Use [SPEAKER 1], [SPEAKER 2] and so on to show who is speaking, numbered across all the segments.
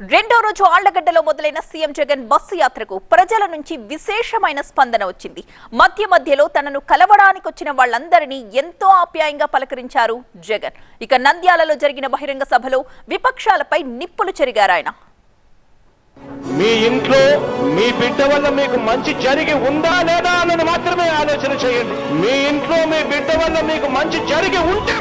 [SPEAKER 1] రెండో రోజు ఆళ్ళగడ్డలో మొదలైన సీఎం జగన్ బస్సు యాత్రకు ప్రజల నుంచి విశేషమైన స్పందన వచ్చింది. మధ్య మధ్యలో తనను కలవడానికి వచ్చిన వాళ్ళందరినీ ఎంతో ఆప్యాయంగా పలకరించారు జగన్. ఇక నంద్యాలలో జరిగిన బహిరంగ సభలో విపక్షాలపై నిప్పులు చెరిగారు ఆయన.
[SPEAKER 2] మీ ఇంట్లో మీ బిడ్డ వల్ల మీకు మంచి జరిగి ఉందా లేదా అన్నది మాత్రమే ఆలోచన చేయండి. మీ ఇంట్లో మీ బిడ్డ వల్ల మీకు మంచి జరిగి ఉంటే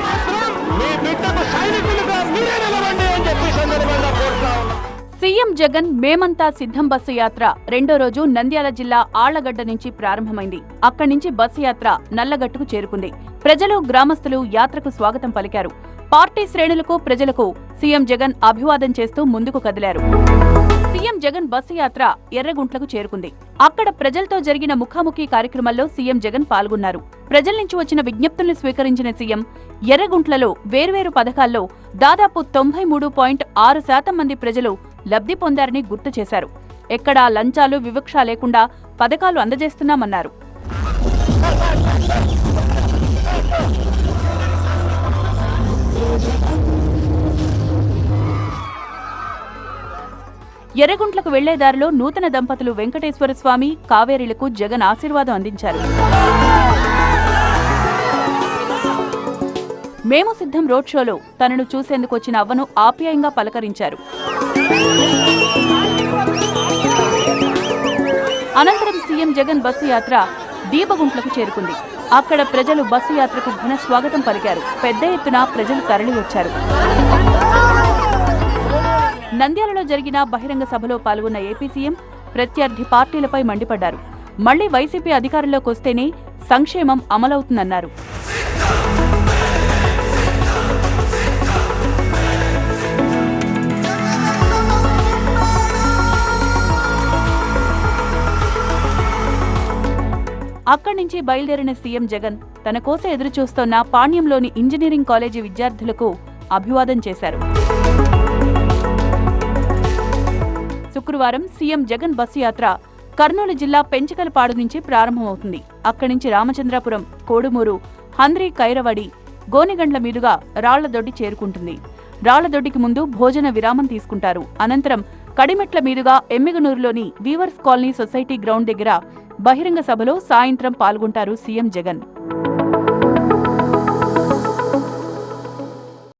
[SPEAKER 3] సీఎం జగన్ మేమంతా సిద్ధం బస్సు యాత్ర. రెండో రోజు నంద్యాల జిల్లా ఆళ్ళగడ్డ నుంచి ప్రారంభమైంది. అక్కడి నుంచి బస్సు యాత్ర నల్లగట్టుకు చేరుకుంది. ప్రజలు గ్రామస్తులు యాత్రకు స్వాగతం పలికారు. పార్టీ శ్రేణులకు ప్రజలకు సీఎం జగన్ అభివాదం చేస్తూ ముందుకు కదిలారు. సీఎం జగన్ బస్సు యాత్ర ఎర్రగుంట్లకు చేరుకుంది. అక్కడ ప్రజలతో జరిగిన ముఖాముఖి కార్యక్రమంలో సీఎం జగన్ పాల్గొన్నారు. ప్రజల నుంచి వచ్చిన విజ్ఞప్తుల్ని స్వీకరించిన సీఎం ఎర్రగుంట్లలో వేర్వేరు పథకాల్లో దాదాపు తొంభై మూడు పాయింట్ ఆరు శాతం మంది ప్రజలు లబ్ధి పొందారని గుర్తు చేశారు. ఎక్కడా లంచాలు వివక్ష లేకుండా పథకాలు అందజేస్తున్నామన్నారు. ఎర్రగుంట్లకు వెళ్ళే దారిలో నూతన దంపతులు వెంకటేశ్వర స్వామి కావేరీలకు జగన్ ఆశీర్వాదం అందించారు. మేము సిద్ధం రోడ్ షోలో తనను చూసేందుకు వచ్చిన అవ్వను ఆప్యాయంగా పలకరించారు. అనంతరం సీఎం జగన్ బస్సు యాత్ర దీపగుంట్లకు చేరుకుంది. అక్కడ ప్రజలు బస్సు యాత్రకు ఘన స్వాగతం పలికారు. పెద్ద ఎత్తున ప్రజలు తరలి వచ్చారు. నంద్యాలలో జరిగిన బహిరంగ సభలో పాల్గొన్న ఏపీ సీఎం ప్రత్యర్థి పార్టీలపై మండిపడ్డారు. మళ్ళీ వైసీపీ అధికారంలోకి వస్తేనే సంక్షేమం అమలవుతుందన్నారు. అక్కడి నుంచి బయలుదేరిన సీఎం జగన్ తన కోసం ఎదురుచూస్తోన్న పాణ్యంలోని ఇంజనీరింగ్ కాలేజీ విద్యార్థులకు అభివాదం చేశారు. శుక్రవారం సీఎం జగన్ బస్సు యాత్ర కర్నూలు జిల్లా పెంచకలపాడు నుంచి ప్రారంభమవుతుంది. అక్కడి నుంచి రామచంద్రాపురం కోడుమూరు హంద్రి కైరవడి గోనిగండ్ల మీదుగా రాళ్ళదొడ్డి చేరుకుంటుంది. రాళ్ళదొడ్డికి ముందు భోజన విరామం తీసుకుంటారు. అనంతరం కడిమెట్ల మీదుగా ఎమ్మిగనూరులోని వీవర్స్ కాలనీ సొసైటీ గ్రౌండ్ దగ్గర బహిరంగ సభలో సాయంత్రం పాల్గొంటారు సీఎం జగన్.